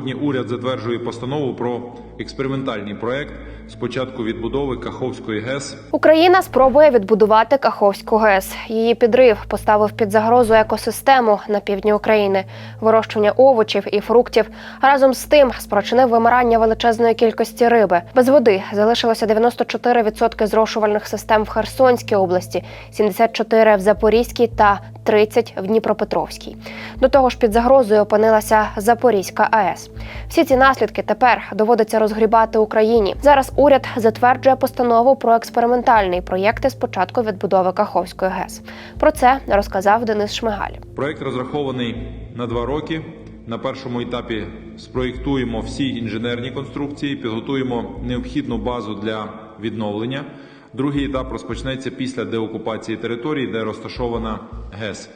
Сьогодні уряд затверджує постанову про експериментальний проект спочатку відбудови Каховської ГЕС Україна спробує відбудувати Каховську ГЕС. Її підрив поставив під загрозу екосистему на півдні України, вирощування овочів і фруктів. Разом з тим спричинив вимирання величезної кількості риби. Без води залишилося 94% зрошувальних систем в Херсонській області, 74% в Запорізькій та 30% в Дніпропетровській. До того ж, під загрозою опинилася Запорізька АЕС. Всі ці наслідки тепер доводиться розгрібати Україні. Зараз уряд затверджує постанову про експериментальний проєкт з початку відбудови Каховської ГЕС. Про це розказав Денис Шмигаль. Проект розрахований на два роки. На першому етапі спроєктуємо всі інженерні конструкції, підготуємо необхідну базу для відновлення. Другий етап розпочнеться після деокупації території, де розташована ГЕС.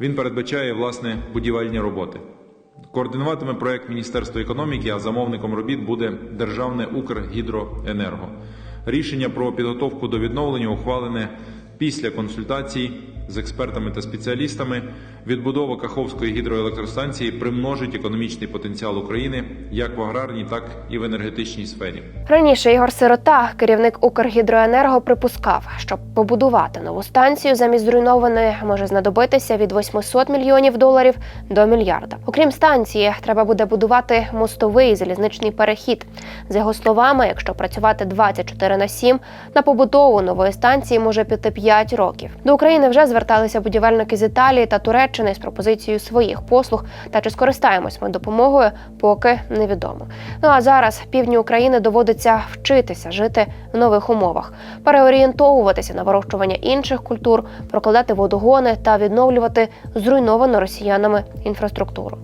Він передбачає власне будівельні роботи. Координуватиме проект Міністерства економіки, а замовником робіт буде Державне Укргідроенерго. Рішення про підготовку до відновлення ухвалене після консультацій з експертами та спеціалістами. Відбудова Каховської гідроелектростанції примножить економічний потенціал України як в аграрній, так і в енергетичній сфері. Раніше Ігор Сирота, керівник Укргідроенерго, припускав, щоб побудувати нову станцію замість зруйнованої може знадобитися від 800 мільйонів доларів до мільярда. Окрім станції, треба буде будувати мостовий залізничний перехід. За його словами, якщо працювати 24 на 7, на побудову нової станції може піти 5 років. До України вже зверталися будівельники з Італії та Туреччини з пропозицією своїх послуг. Та чи скористаємось ми допомогою, поки невідомо. Ну а зараз півдні України доводиться вчитися жити в нових умовах, переорієнтовуватися на вирощування інших культур, прокладати водогони та відновлювати зруйновану росіянами інфраструктуру.